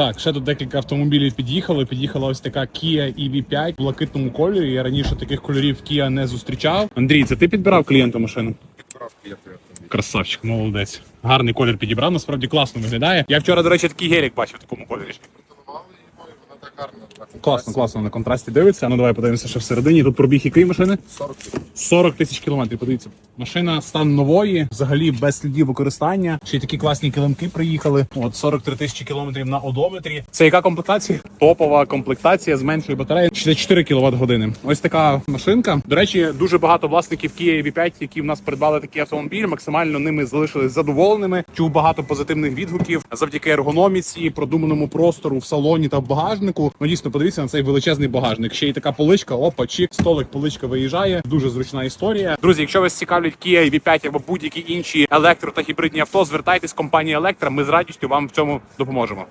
Так, ще тут декілька автомобілів під'їхали. Під'їхала ось така Kia EV5 в блакитному кольорі. Я раніше таких кольорів Kia не зустрічав. Андрій, це ти підбирав клієнту машину? Красавчик, молодець. Гарний колір підібрав, насправді класно виглядає. Я вчора, до речі, такий гелік бачив в такому кольорі. Класно, класно на контрасті дивиться. Ну давай подивимося, що всередині. Тут пробіг який машини? 40 40 тисяч кілометрів. Подивіться, машина стан нової, взагалі без слідів використання. Ще й такі класні килимки приїхали. От 43 тисячі кілометрів на одометрі. Це яка комплектація? Топова комплектація з меншою батареєю. 64 кВт години. Ось така машинка. До речі, дуже багато власників Kia EV5, які в нас придбали такий автомобіль. Максимально ними залишились задоволеними. Чув багато позитивних відгуків завдяки ергономіці, продуманому простору в салоні та в багажнику. Ну дійсно, подивіться на цей величезний багажник. Ще й така поличка. Опа, чик, столик, поличка виїжджає. Дуже зручна історія. Друзі, якщо вас цікавлять Kia EV5 або будь-які інші електро та гібридні авто, звертайтесь компанія Електра. Ми з радістю вам в цьому допоможемо.